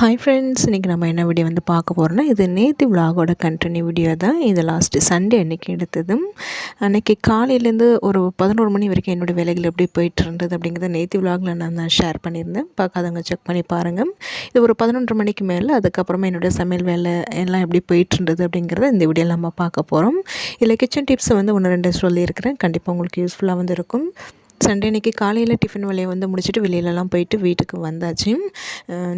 Hi friends இன்றைக்கி நம்ம என்ன வீடியோ வந்து பார்க்க போகிறோன்னா இது நேற்று விலாகோட கண்டினியூ வீடியோ தான். இது லாஸ்ட்டு சண்டே அன்றைக்கி எடுத்ததும். அன்றைக்கி காலையிலேருந்து ஒரு பதினோரு மணி வரைக்கும் என்னோடய வேலைகள் எப்படி போயிட்டு இருந்தது அப்படிங்கிறத நேத்தி விலாகில் நான் தான் ஷேர் பண்ணியிருந்தேன். பார்க்காதவங்க செக் பண்ணி பாருங்கள் இது ஒரு பதினொன்று மணிக்கு மேலே அதுக்கப்புறமா என்னுடைய சமையல் வேலை எல்லாம் எப்படி போயிட்டு இருந்தது அப்படிங்கிறத இந்த வீடியோவில் நம்ம பார்க்க போகிறோம் இதில் கிச்சன் டிப்ஸை வந்து ஒன்று ரெண்டு சொல்லியிருக்கிறேன். கண்டிப்பாக உங்களுக்கு யூஸ்ஃபுல்லாக வந்து இருக்கும். சண்டே அன்றைக்கி காலையில் டிஃபன் வேலையை வந்து முடிச்சுட்டு வெளியிலலாம் போயிட்டு வீட்டுக்கு வந்தாச்சு.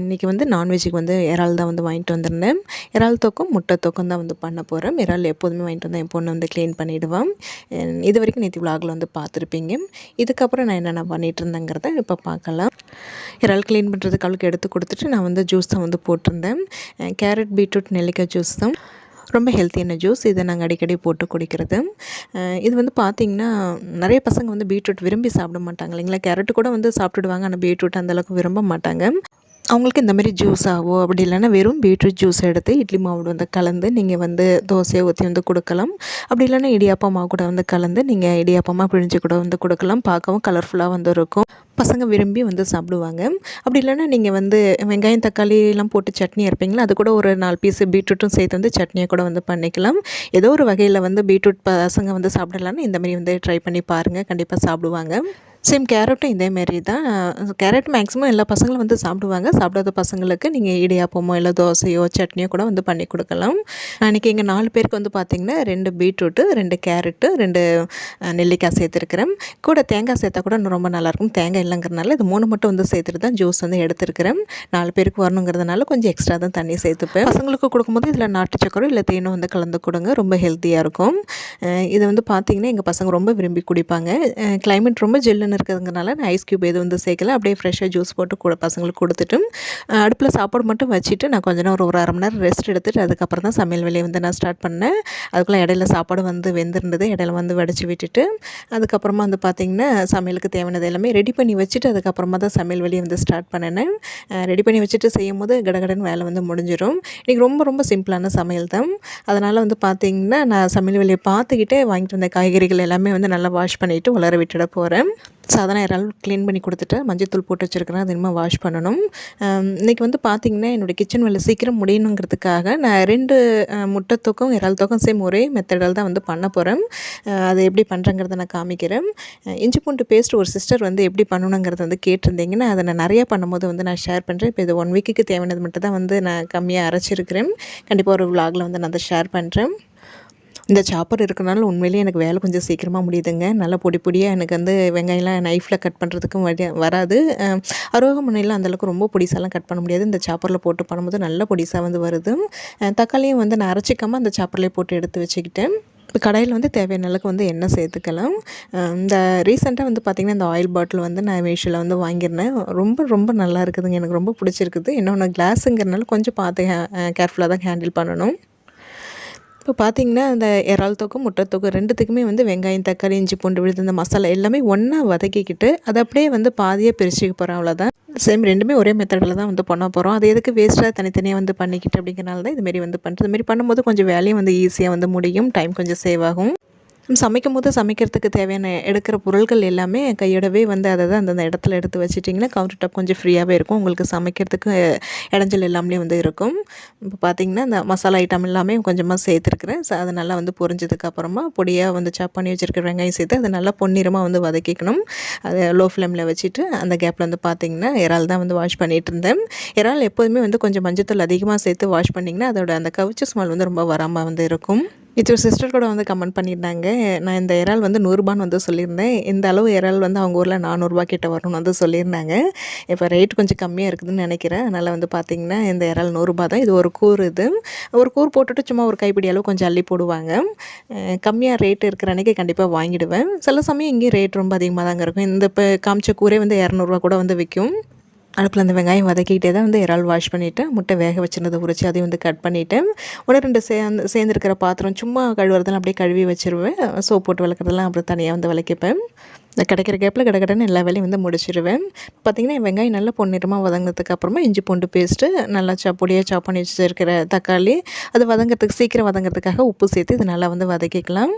இன்றைக்கி வந்து நான்வெஜ்ஜுக்கு வந்து இறால் தான் வந்து வாங்கிட்டு வந்திருந்தேன். இறால் தோக்கம் முட்டை தோக்கம் தான் வந்து பண்ண போகிறேன் இறால் எப்போதுமே வாங்கிட்டு வந்தேன் என் பொண்ணு வந்து க்ளீன் பண்ணிவிடுவான் இது வரைக்கும் நேற்று விலாகில் வந்து பார்த்துருப்பீங்க. இதுக்கப்புறம் நான் என்னென்ன பண்ணிகிட்டு இருந்தேங்கிறத இப்போ பார்க்கலாம். இறால் க்ளீன் பண்ணுறதுக்கு அவளுக்கு எடுத்து கொடுத்துட்டு நான் வந்து ஜூஸ் தான் வந்து போட்டிருந்தேன். கேரட் பீட்ரூட் நெல்லிக்காய் ஜூஸ் தான். ரொம்ப ஹெல்த்தியான ஜூஸ் இதை நாங்கள் அடிக்கடி போட்டு குடிக்கிறது. இது வந்து பார்த்திங்கன்னா நிறைய பசங்க வந்து பீட்ரூட் விரும்பி சாப்பிட மாட்டாங்க இல்லைங்களா? கேரட்டு கூட வந்து சாப்பிட்டுடுவாங்க ஆனால் பீட்ரூட் அந்தளவுக்கு விரும்ப மாட்டாங்க. அவங்களுக்கு இந்த மாதிரி ஆகும் அப்படி இல்லைன்னா வெறும் பீட்ரூட் ஜூஸ் எடுத்து இட்லி மாவு வந்து கலந்து நீங்கள் வந்து தோசையை ஊற்றி வந்து கொடுக்கலாம். அப்படி இல்லைன்னா இடியாப்பமாக கூட வந்து கலந்து நீங்கள் இடியாப்பமாக பிழிஞ்சு கூட வந்து கொடுக்கலாம். பார்க்கவும் கலர்ஃபுல்லாக வந்து இருக்கும். பசங்க விரும்பி வந்து சாப்பிடுவாங்க. அப்படி இல்லைன்னா நீங்கள் வந்து வெங்காயம் தக்காளிலாம் போட்டு சட்னி இருப்பீங்களா அது கூட ஒரு நாலு பீஸு பீட்ரூட்டும் சேர்த்து வந்து சட்னியை கூட வந்து பண்ணிக்கலாம். ஏதோ ஒரு வகையில் வந்து பீட்ரூட் பசங்க வந்து சாப்பிடலான்னு இந்தமாரி வந்து ட்ரை பண்ணி பாருங்கள் கண்டிப்பாக சாப்பிடுவாங்க. சேம் கேரட்டும் இதேமாரி தான். கேரட் மேக்ஸிமம் எல்லா பசங்களும் வந்து சாப்பிடுவாங்க. சாப்பிடாத பசங்களுக்கு நீங்கள் இடியாப்பமோ இல்லை தோசையோ சட்னியோ கூட வந்து பண்ணி கொடுக்கலாம். அன்றைக்கி எங்கள் நாலு பேருக்கு வந்து பார்த்திங்கன்னா ரெண்டு பீட்ரூட்டு ரெண்டு கேரட்டு ரெண்டு நெல்லிக்காய் சேர்த்துருக்குறேன். கூட தேங்காய் சேர்த்தா கூட ரொம்ப நல்லாயிருக்கும் தேங்காய் இல்லைங்கிறனால இது மூணு மட்டும் வந்து சேர்த்துட்டு தான் ஜூஸ் வந்து எடுத்துருக்கிறேன். நாலு பேருக்கு வரணுங்கிறதுனால கொஞ்சம் எக்ஸ்ட்ரா தான் தண்ணி சேர்த்துப்பேன். பசங்களுக்கு கொடுக்கும்போது இதில் நாட்டு சக்கரம் இல்லை தேனும் வந்து கலந்து கொடுங்க ரொம்ப ஹெல்த்தியாக இருக்கும். இதை வந்து பார்த்திங்கன்னா எங்கள் பசங்க ரொம்ப விரும்பி குடிப்பாங்க. கிளைமேட் ரொம்ப ஜில்லுன்னு இருக்கிறதுனால நான் ஐஸ் க்யூப் எதுவும் வந்து சேர்க்கல. அப்படியே ஃப்ரெஷ்ஷாக ஜூஸ் போட்டு கூட பசங்களுக்கு கொடுத்துட்டு அடுப்பில் சாப்பாடு மட்டும் வச்சுட்டு நான் கொஞ்ச நேரம் ஒரு அரை மணி நேரம் ரெஸ்ட் எடுத்துகிட்டு அதுக்கப்புறம் தான் சமையல் வேலையை வந்து நான் ஸ்டார்ட் பண்ணேன். அதுக்குள்ளே இடையில சாப்பாடு வந்து வெந்திருந்தது இடையில வந்து வடிச்சு விட்டுட்டு அதுக்கப்புறமா வந்து பார்த்திங்கன்னா சமையலுக்கு தேவையானது எல்லாமே ரெடி பண்ணி வச்சுட்டு அதுக்கப்புறமா தான் சமையல் வேலையை வந்து ஸ்டார்ட் பண்ணினேன். ரெடி பண்ணி வச்சுட்டு செய்யும் போது கடகடன் வேலை வந்து முடிஞ்சிடும் இன்றைக்கி ரொம்ப ரொம்ப சிம்பிளான சமையல் தான். அதனால் வந்து பார்த்திங்கன்னா நான் சமையல் வேலையை பார்த்துக்கிட்டே வாங்கிட்டு வந்த காய்கறிகள் எல்லாமே வந்து நல்லா வாஷ் பண்ணிவிட்டு வளர விட்டுட போகிறேன் சாதாரண இறால் க்ளீன் பண்ணி கொடுத்துட்டு மஞ்சத்தூள் போட்டு வச்சுருக்கிறேன் அது இனிமேல் வாஷ் பண்ணணும். இன்றைக்கி வந்து பார்த்திங்கன்னா என்னுடைய கிச்சன் வேலை சீக்கிரம் முடியணுங்கிறதுக்காக நான் ரெண்டு முட்டை தூக்கம் இறால் தூக்கம் சேம் ஒரே மெத்தடில் தான் வந்து பண்ண போகிறேன் அதை எப்படி பண்ணுறங்கிறத நான் காமிக்கிறேன். இஞ்சி பூண்டு பேஸ்ட் ஒரு சிஸ்டர் வந்து எப்படி பண்ணணும் பண்ணணுங்கிறத வந்து கேட்டிருந்தீங்கன்னா அதை நான் நிறையா பண்ணும்போது வந்து நான் ஷேர் பண்ணுறேன் இப்போ இது ஒன் வீக்குக்கு தேவையானது மட்டும் தான் வந்து நான் கம்மியாக அரைச்சிருக்கிறேன். கண்டிப்பாக ஒரு விலாகில் வந்து நான் அதை ஷேர் பண்ணுறேன் இந்த சாப்பர் இருக்கிறனால உண்மையிலேயே எனக்கு வேலை கொஞ்சம் சீக்கிரமாக முடியுதுங்க. நல்லா பொடி பொடியாக எனக்கு வந்து வெங்காயம்லாம் நைஃப்பில் கட் பண்ணுறதுக்கும் வராது. அரோகமனையில் அந்தளவுக்கு ரொம்ப பொடிசாலாம் கட் பண்ண முடியாது. இந்த சாப்பரில் போட்டு பண்ணும்போது நல்ல பொடிசாக வந்து வருது. தக்காளியும் வந்து நான் அரைச்சிக்காமல் அந்த சாப்பர்லேயே போட்டு எடுத்து வச்சுக்கிட்டேன். கடையில் வந்து தேவையான அளவுக்கு வந்து எண்ணெய் சேர்த்துக்கலாம். இந்த ரீசெண்டாக வந்து பார்த்திங்கன்னா இந்த ஆயில் பாட்டில் வந்து நான் மீஷோவில் வந்து வாங்கியிருந்தேன். ரொம்ப ரொம்ப நல்லா இருக்குதுங்க. எனக்கு ரொம்ப பிடிச்சிருக்குது. இன்னொன்று கிளாஸுங்கிறனால கொஞ்சம் பார்த்து கேர்ஃபுல்லாக தான் ஹேண்டில் பண்ணணும். இப்போ பார்த்தீங்கன்னா அந்த இறால் தொக்கும் முட்டை தொக்கும் ரெண்டுத்துக்குமே வந்து வெங்காயம் தக்காளி இஞ்சி பூண்டு விழுது இந்த மசாலா எல்லாமே ஒன்றா வதக்கிக்கிட்டு அதை அப்படியே வந்து பாதியாக பிரிச்சுக்க போகிறோம் அவ்வளோதான் சேம் ரெண்டுமே ஒரே மெத்தடில் தான் வந்து பண்ண போகிறோம் அது எதுக்கு வேஸ்ட்டாக தனித்தனியாக வந்து பண்ணிக்கிட்டு அப்படிங்கிறனால தான் இதுமாரி வந்து பண்ணுறது இதுமாரி பண்ணும்போது கொஞ்சம் வேலையும் வந்து ஈஸியாக வந்து முடியும். டைம் கொஞ்சம் சேவ் ஆகும். சமைக்கும் போது சமைக்கிறதுக்கு தேவையான எடுக்கிற பொருட்கள் எல்லாமே கையோடவே வந்து அதை தான் அந்தந்த இடத்துல எடுத்து வச்சிட்டிங்கன்னா கவுண்டர் டாப் கொஞ்சம் ஃப்ரீயாகவே இருக்கும். உங்களுக்கு சமைக்கிறதுக்கு இடைஞ்சல் எல்லாமே வந்து இருக்கும். இப்போ பார்த்திங்கன்னா இந்த மசாலா ஐட்டம் எல்லாமே கொஞ்சமாக சேர்த்துருக்குறேன். ஸோ அது நல்லா வந்து பொரிஞ்சதுக்கப்புறமா பொடியாக வந்து சாப் பண்ணி வச்சுருக்க வெங்காயம் சேர்த்து அதை நல்லா பொன்னிறமாக வந்து வதக்கிக்கணும். அதை லோ ஃப்ளேமில் வச்சுட்டு அந்த கேப்பில் வந்து பார்த்திங்கன்னா இறால் தான் வந்து வாஷ் பண்ணிகிட்டு இருந்தேன். இறால் எப்போதுமே வந்து கொஞ்சம் மஞ்சத்தூள் அதிகமாக சேர்த்து வாஷ் பண்ணிங்கன்னா அதோட அந்த கவிச்சு ஸ்மெல் வந்து ரொம்ப வராமல் வந்து இருக்கும். இது ஒரு சிஸ்டர் கூட வந்து கமெண்ட் பண்ணியிருந்தாங்க. நான் இந்த இறால் வந்து நூறுரூபான்னு வந்து சொல்லியிருந்தேன். இந்த அளவு இறால் வந்து அவங்க ஊரில் நானூறுரூவா கிட்ட வரணும்னு வந்து சொல்லியிருந்தாங்க. இப்போ ரேட் கொஞ்சம் கம்மியாக இருக்குதுன்னு நினைக்கிறேன். அதனால் வந்து பார்த்திங்கன்னா இந்த இறால் நூறுரூபா தான். இது ஒரு கூறு இது. ஒரு கூறு போட்டுட்டு சும்மா ஒரு கைப்பிடி அளவு கொஞ்சம் அள்ளி போடுவாங்க. கம்மியாக ரேட் இருக்கிற அன்றைக்கி கண்டிப்பாக வாங்கிடுவேன். சில சமயம் இங்கேயும் ரேட் ரொம்ப அதிகமாக தாங்க இருக்கும். இந்த இப்போ காமிச்ச கூரே வந்து இரநூறுவா கூட வந்து விற்கும் அடுப்பில் அந்த வெங்காயம் வதக்கிட்டே தான் வந்து இறால் வாஷ் பண்ணிவிட்டு முட்டை வேக வச்சுருந்ததை உரிச்சு அதையும் வந்து கட் பண்ணிவிட்டேன் ஒன்று ரெண்டு சேர்ந்து சேர்ந்துருக்கிற பாத்திரம் சும்மா கழுவுறதெல்லாம் அப்படியே கழுவி வச்சுருவேன். சோப் போட்டு விளக்குறதெல்லாம் அப்புறம் தனியாக வந்து விளக்கிப்பேன். இந்த கிடைக்கிற கேப்பில் கடகடன்னு எல்லா வேலையும் வந்து முடிச்சிடுவேன் பார்த்திங்கன்னா வெங்காயம் நல்லா பொன்னிறமாக வதங்கினதுக்கு அப்புறமா இஞ்சி பூண்டு பேஸ்ட்டு நல்லா சாப்பொடியாக சாப் பண்ணி வச்சுருக்கிற தக்காளி அது வதங்கிறதுக்கு சீக்கிரம் வதங்கிறதுக்காக உப்பு சேர்த்து இது நல்லா வந்து வதக்கிக்கலாம்.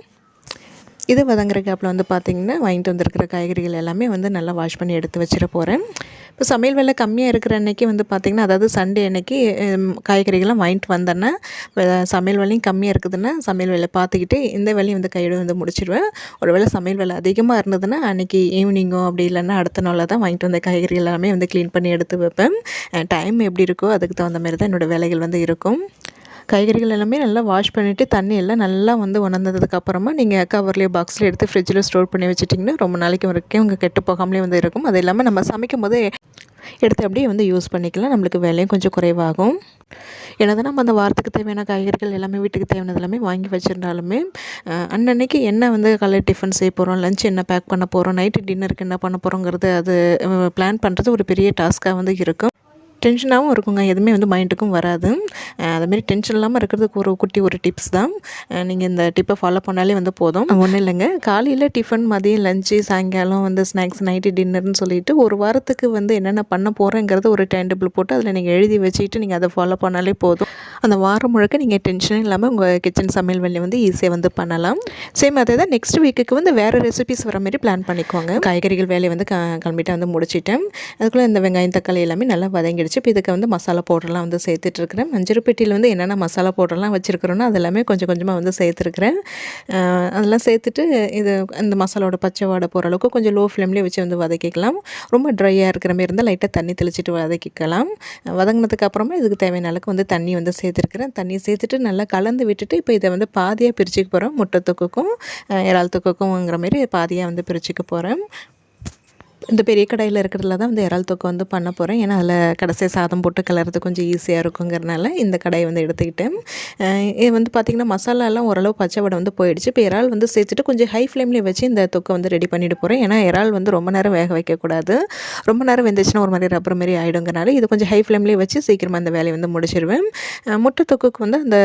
இது வதங்குற கேப்பில் வந்து பார்த்திங்கன்னா வாங்கிட்டு வந்திருக்கிற காய்கறிகள் எல்லாமே வந்து நல்லா வாஷ் பண்ணி எடுத்து வச்சிட போகிறேன் இப்போ சமையல் வேலை கம்மியாக இருக்கிற அன்னைக்கு வந்து பார்த்திங்கன்னா அதாவது சண்டே அன்னைக்கு காய்கறிகள்லாம் வாங்கிட்டு வந்தேன்னா சமையல் வேலையும் கம்மியாக இருக்குதுன்னா சமையல் வேலை பார்த்துக்கிட்டு இந்த வேலையும் வந்து கையோடு வந்து முடிச்சிடுவேன் ஒருவேளை சமையல் வேலை அதிகமாக இருந்ததுன்னா அன்றைக்கி ஈவினிங்கோ அப்படி இல்லைன்னா அடுத்த நாளில் தான் வாங்கிட்டு வந்த காய்கறிகள் எல்லாமே வந்து க்ளீன் பண்ணி எடுத்து வைப்பேன். டைம் எப்படி இருக்கோ அதுக்கு தகுந்த மாதிரி தான் என்னோடய வேலைகள் வந்து இருக்கும். காய்கறிகள் எல்லாமே நல்லா வாஷ் பண்ணிவிட்டு தண்ணி எல்லாம் நல்லா வந்து உணர்ந்ததுக்கு அப்புறமா நீங்கள் கவர்லேயோ பாக்ஸில் எடுத்து ஃப்ரிட்ஜில் ஸ்டோர் பண்ணி வச்சுட்டிங்கன்னா ரொம்ப நாளைக்கு வரைக்கும் உங்கள் கெட்டு போகாமலே வந்து இருக்கும். அது இல்லாமல் நம்ம சமைக்கும் போது எடுத்து அப்படியே வந்து யூஸ் பண்ணிக்கலாம். நம்மளுக்கு விலையும் கொஞ்சம் குறைவாகும். என்னதான் நம்ம அந்த வாரத்துக்கு தேவையான காய்கறிகள் எல்லாமே வீட்டுக்கு தேவையானது எல்லாமே வாங்கி வச்சுருந்தாலுமே அன்னன்னைக்கு என்ன வந்து காலையில் டிஃபன் செய்ய போகிறோம் லஞ்ச் என்ன பேக் பண்ண போகிறோம் நைட்டு டின்னருக்கு என்ன பண்ண போகிறோங்கிறது அது பிளான் பண்ணுறது ஒரு பெரிய டாஸ்க்காக வந்து இருக்கும். டென்ஷனாகவும் இருக்குங்க. எதுவுமே வந்து மைண்டுக்கும் வராது. அதுமாரி டென்ஷன் இல்லாமல் இருக்கிறதுக்கு ஒரு குட்டி ஒரு டிப்ஸ் தான். நீங்கள் இந்த டிப்பை ஃபாலோ பண்ணாலே வந்து போதும். ஒன்றும் இல்லைங்க. காலையில் டிஃபன் மதியம் லஞ்சு சாயங்காலம் வந்து ஸ்நாக்ஸ் நைட்டு டின்னர்னு சொல்லிட்டு ஒரு வாரத்துக்கு வந்து என்னென்ன பண்ண போகிறேங்கிறது ஒரு டைம் டேபிள் போட்டு அதில் நீங்கள் எழுதி வச்சுக்கிட்டு நீங்கள் அதை ஃபாலோ பண்ணாலே போதும். அந்த வாரம் முழுக்க நீங்கள் டென்ஷன் இல்லாமல் உங்கள் கிச்சன் சமையல் வேலையை வந்து ஈஸியாக வந்து பண்ணலாம். சேம் அதே தான் நெக்ஸ்ட் வீக்குக்கு வந்து வேறு ரெசிபிஸ் வர மாதிரி பிளான் பண்ணிக்கோங்க. காய்கறிகள் வேலையை வந்து க கிளம்பிட்டு வந்து முடிச்சிட்டேன். அதுக்குள்ளே இந்த வெங்காயம் தக்காளி எல்லாமே நல்லா வதங்கிடுச்சு. இப்போ இதுக்கு வந்து மசாலா பவுடர்லாம் வந்து சேர்த்துட்ருக்குறேன். மஞ்சள் பெட்டியில் வந்து என்னென்ன மசாலா பவுடர்லாம் வச்சுருக்கிறோன்னா அதெல்லாமே கொஞ்சம் கொஞ்சமாக வந்து சேர்த்துருக்குறேன். அதெல்லாம் சேர்த்துட்டு இது இந்த மசாலாவோட பச்சை வாடை போகிற அளவுக்கு கொஞ்சம் லோ ஃப்ளேம்லேயே வச்சு வந்து வதக்கிக்கலாம். ரொம்ப ட்ரையாக இருக்கிற மாதிரி இருந்தால் லைட்டாக தண்ணி தெளிச்சிட்டு வதக்கிக்கலாம். வதங்கினதுக்கு அப்புறமா இதுக்கு தேவையான அளவுக்கு வந்து தண்ணி வந்து சேர்த்துருக்குறேன். தண்ணி சேர்த்துட்டு நல்லா கலந்து விட்டுட்டு இப்போ இதை வந்து பாதியாக பிரிச்சுக்க போகிறோம் முட்டை தொக்குக்கும் இறால் தொக்குக்கும்ங்கிற மாதிரி பாதியாக வந்து பிரிச்சுக்க போகிறேன் இந்த பெரிய கடையில் இருக்கிறதுல தான் வந்து இறால் தொக்கு வந்து பண்ண போகிறேன் ஏன்னா அதில் கடைசியாக சாதம் போட்டு கிளறது கொஞ்சம் ஈஸியாக இருக்குங்கிறனால இந்த கடையை வந்து எடுத்துக்கிட்டேன். இது வந்து பார்த்திங்கன்னா மசாலாலாம் ஓரளவு பச்சை வடை வந்து போயிடுச்சு. இப்போ இறால் வந்து சேர்த்துட்டு கொஞ்சம் ஹை ஃப்ளேம்லேயே வச்சு இந்த தொக்கை வந்து ரெடி பண்ணிட்டு போகிறேன் ஏன்னா இறால் வந்து ரொம்ப நேரம் வேக வைக்கக்கூடாது. ரொம்ப நேரம் வெந்துச்சுன்னா ஒரு மாதிரி ரப்பர் மாதிரி ஆகிடுங்கிறனால இது கொஞ்சம் ஹை ஃப்ளேம்லேயே வச்சு சீக்கிரமாக அந்த வேலையை வந்து முடிச்சிடுவேன் முட்டை தொக்குக்கு வந்து அந்த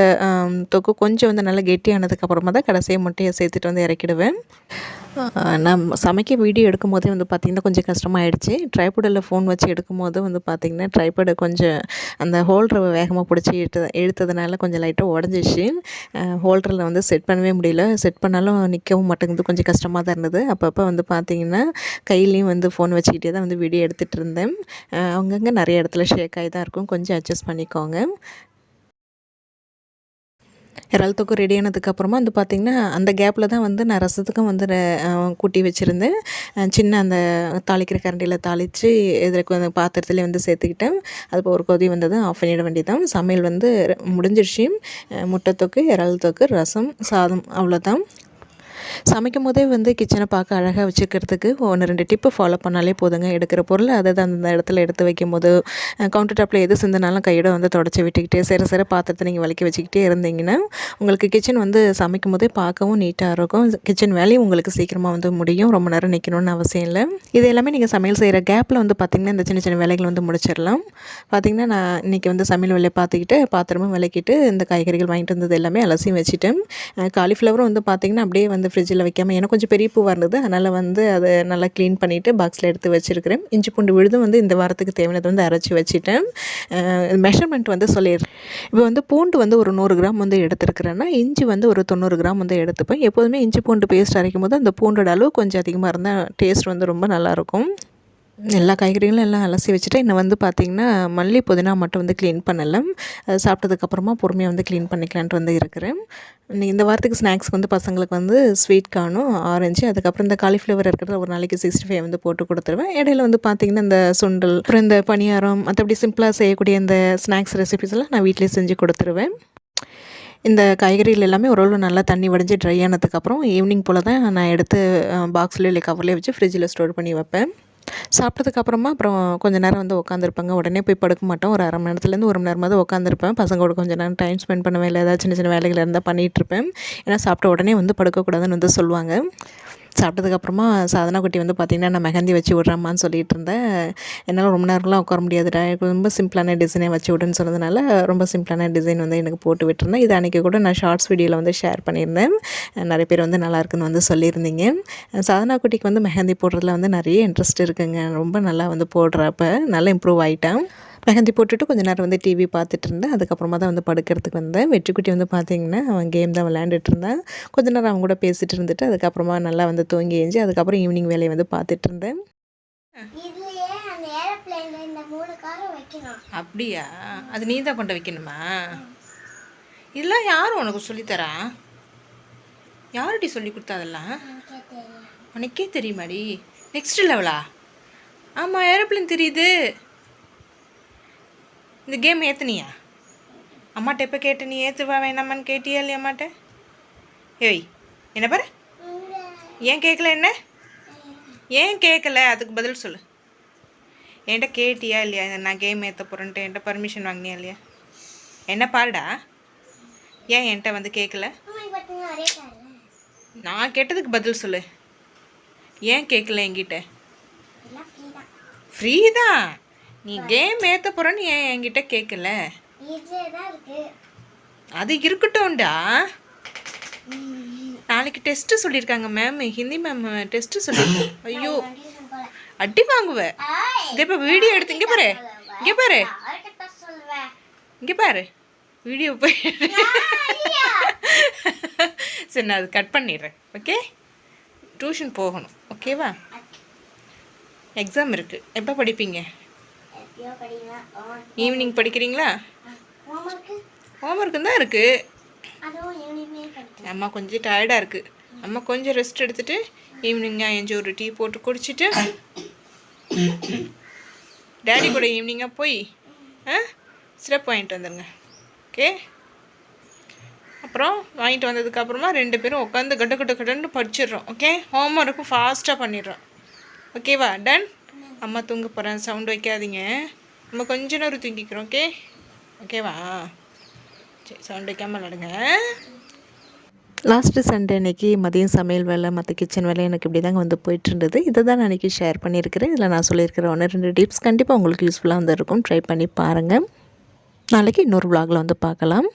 தொக்கு கொஞ்சம் வந்து நல்லா கெட்டியானதுக்கப்புறமா தான் கடைசியாக முட்டையை சேர்த்துட்டு வந்து இறக்கிடுவேன். நான் சமைக்க வீடியோ எடுக்கும் போதே வந்து பார்த்திங்கன்னா கொஞ்சம் கஷ்டமாயிடுச்சு. ட்ரைபோர்டில் ஃபோன் வச்சு எடுக்கும் போது வந்து பார்த்திங்கன்னா ட்ரைபோர்டு கொஞ்சம் அந்த ஹோல்டரை வேகமாக பிடிச்சி இழுத்து இழுத்ததுனால கொஞ்சம் லைட்டாக உடஞ்சிச்சு. ஹோல்டரில் வந்து செட் பண்ணவே முடியல. செட் பண்ணாலும் நிற்கவும் மாட்டேங்குது. கொஞ்சம் கஷ்டமாக தான் இருந்தது. அப்பப்போ வந்து பார்த்திங்கன்னா கையிலையும் வந்து ஃபோன் வச்சுக்கிட்டே தான் வந்து வீடியோ எடுத்துகிட்டு இருந்தேன். ஆஹ் அங்கங்கே நிறைய இடத்துல ஷேக் ஆகி தான் இருக்கும். கொஞ்சம் அட்ஜஸ்ட் பண்ணிக்கோங்க. இறால் தொக்கு ரெடி ஆனதுக்கப்புறமா வந்து பார்த்திங்கன்னா அந்த கேப்பில் தான் வந்து நான் ரசத்துக்கும் வந்து கூட்டி வச்சுருந்தேன். சின்ன அந்த தாளிக்கிற கரண்டியில் தாளித்து இதில் கொஞ்சம் பாத்திரத்துலேயே வந்து சேர்த்துக்கிட்டேன். அது ஒரு கொதி வந்ததும் ஆஃப் பண்ணிட வேண்டியதான் சமையல் வந்து முடிஞ்சிருச்சு. முட்டை தொக்கு இறால் தொக்கு ரசம் சாதம் அவ்வளோதான் சமைக்கும் போதே வந்து கிச்சனை பார்க்க அழகாக வச்சுக்கிறதுக்கு ஒன்று ரெண்டு டிப்பு ஃபாலோ பண்ணாலே போதுங்க. எடுக்கிற பொருள் அதை தான் அந்த இடத்துல எடுத்து வைக்கும் போது கவுண்டர் டாப்பில் எது சிந்தினாலும் கையோட வந்து தொடச்சி விட்டுக்கிட்டே சிற சிற பாத்திரத்தை நீங்கள் வலிக்க வச்சுக்கிட்டே இருந்தீங்கன்னா உங்களுக்கு கிச்சன் வந்து சமைக்கும் போதே பார்க்கவும் நீட்டாக இருக்கும். கிச்சன் வேலையும் உங்களுக்கு சீக்கிரமாக வந்து முடியும். ரொம்ப நேரம் நிற்கணும்னு அவசியம் இல்லை. இது எல்லாமே நீங்கள் சமையல் செய்கிற கேப்பில் வந்து பார்த்திங்கன்னா இந்த சின்ன சின்ன வேலைகள் வந்து முடிச்சிடலாம். பார்த்திங்கன்னா நான் இன்றைக்கி வந்து சமையல் வேலையை பார்த்துக்கிட்டு பாத்திரமும் விளக்கிட்டு இந்த காய்கறிகள் வாங்கிட்டு வந்தது எல்லாமே அலசியும் வச்சுட்டேன் காலிஃப்ளவரும் வந்து பார்த்திங்கன்னா அப்படியே வந்து ஃப்ரிட்ஜில் வைக்காமல் எனக்கு கொஞ்சம் பெரிய பூவாக இருந்தது. அதனால் வந்து அதை நல்லா க்ளீன் பண்ணிவிட்டு பாக்ஸில் எடுத்து வச்சுருக்கிறேன். இஞ்சி பூண்டு விழுதும் வந்து இந்த வாரத்துக்கு தேவையானது வந்து அரைச்சி வச்சுட்டேன். மெஷர்மெண்ட் வந்து சொல்லிடுறேன். இப்போ வந்து பூண்டு வந்து ஒரு நூறு கிராம் வந்து எடுத்துருக்கிறேன்னா இஞ்சி வந்து ஒரு தொண்ணூறு கிராம் வந்து எடுத்துப்பேன். எப்போதுமே இஞ்சி பூண்டு பேஸ்ட் அரைக்கும் போது அந்த பூண்டோட அளவு கொஞ்சம் அதிகமாக இருந்தால் டேஸ்ட் வந்து ரொம்ப நல்லாயிருக்கும் எல்லா காய்கறிகளும் எல்லாம் அலசி வச்சுட்டு இன்னும் வந்து பார்த்திங்கன்னா மல்லி புதினா மட்டும் வந்து க்ளீன் பண்ணலை. அது சாப்பிட்டதுக்கப்புறமா பொறுமையாக வந்து க்ளீன் பண்ணிக்கலான்ட்டு வந்து இருக்கிறேன். இந்த வாரத்துக்கு ஸ்நாக்ஸ்க்கு வந்து பசங்களுக்கு வந்து ஸ்வீட் காணும் ஆரஞ்சு அதுக்கப்புறம் இந்த காலிஃப்ளவர் இருக்கிறத ஒரு நாளைக்கு சிக்ஸ்டி ஃபைவ் வந்து போட்டு கொடுத்துருவேன். இடையில வந்து பார்த்திங்கன்னா இந்த சுண்டல் அப்புறம் இந்த பணியாரம் மற்றபடி சிம்பிளாக செய்யக்கூடிய இந்த ஸ்நாக்ஸ் ரெசிபிஸ் எல்லாம் நான் வீட்டிலேயே செஞ்சு கொடுத்துருவேன். இந்த காய்கறிகள் எல்லாமே ஓரளவு நல்லா தண்ணி வடிஞ்சு ட்ரை ஆனதுக்கப்புறம் ஈவினிங் போல் தான் நான் எடுத்து பாக்ஸ்லேயே இல்லை கவர்லேயே வச்சு ஃப்ரிட்ஜில் ஸ்டோர் பண்ணி வைப்பேன். சாப்பிட்டதுக்கு அப்புறமா அப்புறம் கொஞ்சம் நேரம் வந்து உட்காந்துருப்பாங்க. உடனே போய் படுக்க மாட்டோம். ஒரு அரை மணி நேரத்துலேருந்து ஒரு மணி நேரமாவது உட்காந்துருப்பேன். பசங்களோட கொஞ்சம் நேரம் டைம் ஸ்பெண்ட் பண்ணுவேன் இல்லை ஏதாவது சின்ன சின்ன வேலைகள் இருந்தால் பண்ணிகிட்டு இருப்பேன். ஏன்னா சாப்பிட்ட உடனே வந்து படுக்கக்கூடாதுன்னு வந்து சொல்லுவாங்க. சாப்பிட்டதுக்கப்புறமா சாதனா குட்டி வந்து பார்த்திங்கன்னா நான் மெஹந்தி வச்சு விட்றேம்மான்னு சொல்லிட்டு இருந்தேன் என்னால் ரொம்ப நேரம்லாம் உட்கார முடியாதுடா. எனக்கு ரொம்ப சிம்பிளான டிசைனே வச்சு விடுன்னு சொன்னதுனால ரொம்ப சிம்பிளான டிசைன் வந்து எனக்கு போட்டு விட்டுருந்தேன். இது அன்றைக்கி கூட நான் ஷார்ட்ஸ் வீடியோவில் வந்து ஷேர் பண்ணியிருந்தேன். நிறைய பேர் வந்து நல்லாயிருக்குன்னு வந்து சொல்லியிருந்தீங்க. சாதனா குட்டிக்கு வந்து மெஹந்தி போடுறதுல வந்து நிறைய இன்ட்ரெஸ்ட் இருக்குங்க. ரொம்ப நல்லா வந்து போடுறப்ப நல்லா இம்ப்ரூவ் ஆகிட்டேன் மெஹந்தி போட்டுட்டு கொஞ்ச நேரம் வந்து டிவி பார்த்துட்டு இருந்தேன். அதுக்கப்புறமா தான் வந்து படுக்கிறதுக்கு வந்தேன். வெற்றிக்குட்டி வந்து பார்த்தீங்கன்னா அவன் கேம் தான் விளையாண்டுட்டு இருந்தான். கொஞ்ச நேரம் அவன் கூட பேசிட்டு இருந்துட்டு அதுக்கப்புறமா நல்லா வந்து தூங்கி எழுஞ்சி அதுக்கப்புறம் ஈவினிங் வேலையை வந்து பார்த்துட்டு இருந்தேன். அப்படியா? அது நீ தான் கொண்டு வைக்கணுமா? இதெல்லாம் யார் உனக்கு சொல்லித்தரா? யார்டி சொல்லி கொடுத்தா அதெல்லாம்? உனக்கே தெரியுமாடி? நெக்ஸ்ட் லெவலா ஆமாம் ஏரோப்ளேன் தெரியுது. இந்த கேம் ஏற்றுனியா அம்மாட்ட எப்போ கேட்ட நீ ஏற்றுவா வேணாமான்னு கேட்டியா இல்லையா அம்மாட்ட? ஏய் என்ன பாரு? ஏன் கேட்கல என்ன? ஏன் கேட்கல அதுக்கு பதில் சொல்லு. என்கிட்ட கேட்டியா இல்லையா? நான் கேம் ஏற்ற போகிறேன்ட்டு என்கிட்ட பர்மிஷன் வாங்கினியா இல்லையா? என்ன பாருடா? ஏன் என்கிட்ட வந்து கேட்கல நான் கேட்டதுக்கு பதில் சொல்லு. ஏன் கேட்கல என்கிட்ட? ஃப்ரீ தான்? நீ கேம் ஏற்ற போகிறேன்னு ஏன் என்கிட்ட கேட்கல அது இருக்கட்டும்டா. நாளைக்கு டெஸ்ட்டு சொல்லியிருக்காங்க மேம் ஹிந்தி மேம் டெஸ்ட்டு சொல்லியிருக்காங்க. ஐயோ. அடி வாங்குவ. ஆய் இங்கே இப்போ வீடியோ எடுத்து இங்கே பாரு. இங்கே பாரு. இங்கே பாரு. வீடியோ போய் சரி நான் அது கட் பண்ணிடுறேன். ஓகே டியூஷன் போகணும். ஓகேவா எக்ஸாம் இருக்குது எப்போ படிப்பீங்க? ஈவினிங் படிக்கிறீங்களா? ஹோம்ஒர்க்கு தான் இருக்குது அம்மா கொஞ்சம் டயர்டாக இருக்குது அம்மா கொஞ்சம் ரெஸ்ட் எடுத்துட்டு ஈவினிங்காக எஞ்சி ஒரு டீ போட்டு குடிச்சிட்டு டேடி கூட ஈவினிங்காக போய் ஆ சிரப் வாங்கிட்டு வந்துடுங்க ஓகே அப்புறம் வாங்கிட்டு வந்ததுக்கப்புறமா ரெண்டு பேரும் உட்காந்து கட்டு கட்டு கட்டுன்னு படிச்சிடுறோம். ஓகே ஹோம்ஒர்க்கும் ஃபாஸ்ட்டாக பண்ணிடுறோம். ஓகேவா டன் அம்மா தூங்க போகிறேன் சவுண்ட் வைக்காதீங்க. நம்ம கொஞ்ச நேரம் தூங்கிக்கிறோம் ஓகே ஓகேவா சரி சவுண்ட் வைக்காமல் விளாடுங்க. லாஸ்ட்டு சண்டே அன்னைக்கு மதியம் சமையல் வேலை மற்ற கிச்சன் வேலை எனக்கு இப்படி தாங்க வந்து போயிட்டுருந்தது. இதை தான் நான் அன்றைக்கி ஷேர் பண்ணியிருக்கிறேன். இதில் நான் சொல்லியிருக்கிற ஒன்று ரெண்டு டிப்ஸ் கண்டிப்பாக உங்களுக்கு யூஸ்ஃபுல்லாக வந்து இருக்கும். ட்ரை பண்ணி பாருங்கள் நாளைக்கு இன்னொரு vlogல வந்து பார்க்கலாம்.